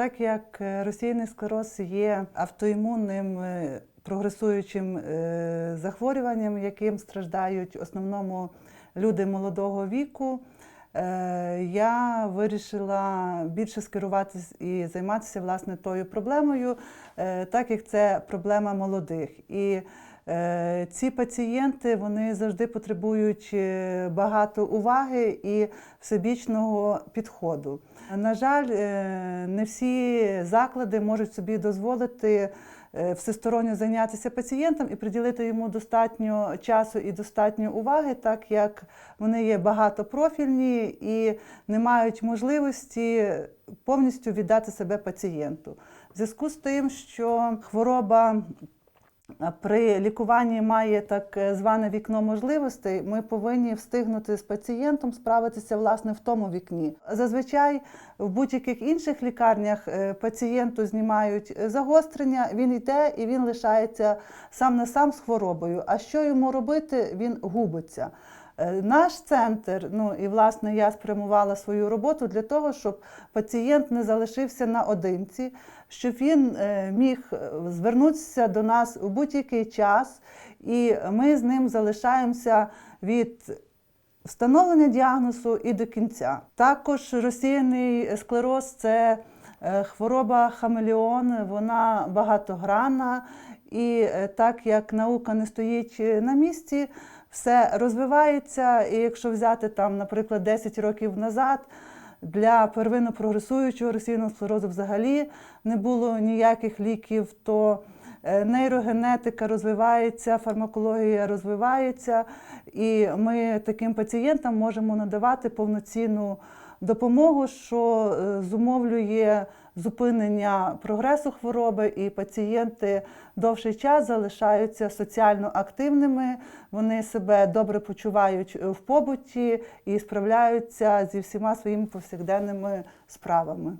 Так як е, російний склероз є автоімунним е, прогресуючим е, захворюванням, яким страждають в основному люди молодого віку, я вирішила більше скеруватися і займатися власне тою проблемою, так як це проблема молодих. І ці пацієнти вони завжди потребують е, багато уваги і всебічного підходу. На жаль, е, не всі заклади можуть собі дозволити е, всесторонньо зайнятися пацієнтом і приділити йому достатньо часу і достатньо уваги, так як вони є багатопрофільні і не мають можливості повністю віддати себе пацієнту. В зв'язку з тим, що хвороба при лікуванні має так е, зване вікно можливостей, ми повинні встигнути з пацієнтом справитися власне в тому вікні. Зазвичай в будь-яких інших лікарнях е, пацієнту знімають загострення, він йде і він лишається сам на сам з хворобою. А що йому робити? Він губиться. Е, Наш центр, ну і власне я спрямувала свою роботу для того, щоб пацієнт не залишився наодинці, щоб він е, міг е, звернутися до нас у будь-який час, і ми з ним залишаємося від встановлення діагнозу і до кінця. Також розсіяний склероз це хвороба хамелеон, вона багатогранна, і так як наука не стоїть на місці, все розвивається. І якщо взяти там, наприклад, 10 років назад. Для первинно прогресуючого російного склерозу взагалі не було ніяких ліків, то е, нейрогенетика розвивається, фармакологія розвивається, і ми таким пацієнтам можемо надавати повноцінну допомогу, що е, зумовлює зупинення прогресу хвороби, і пацієнти довший час залишаються соціально активними, вони себе добре почувають в побуті і справляються зі всіма своїми повсякденними справами.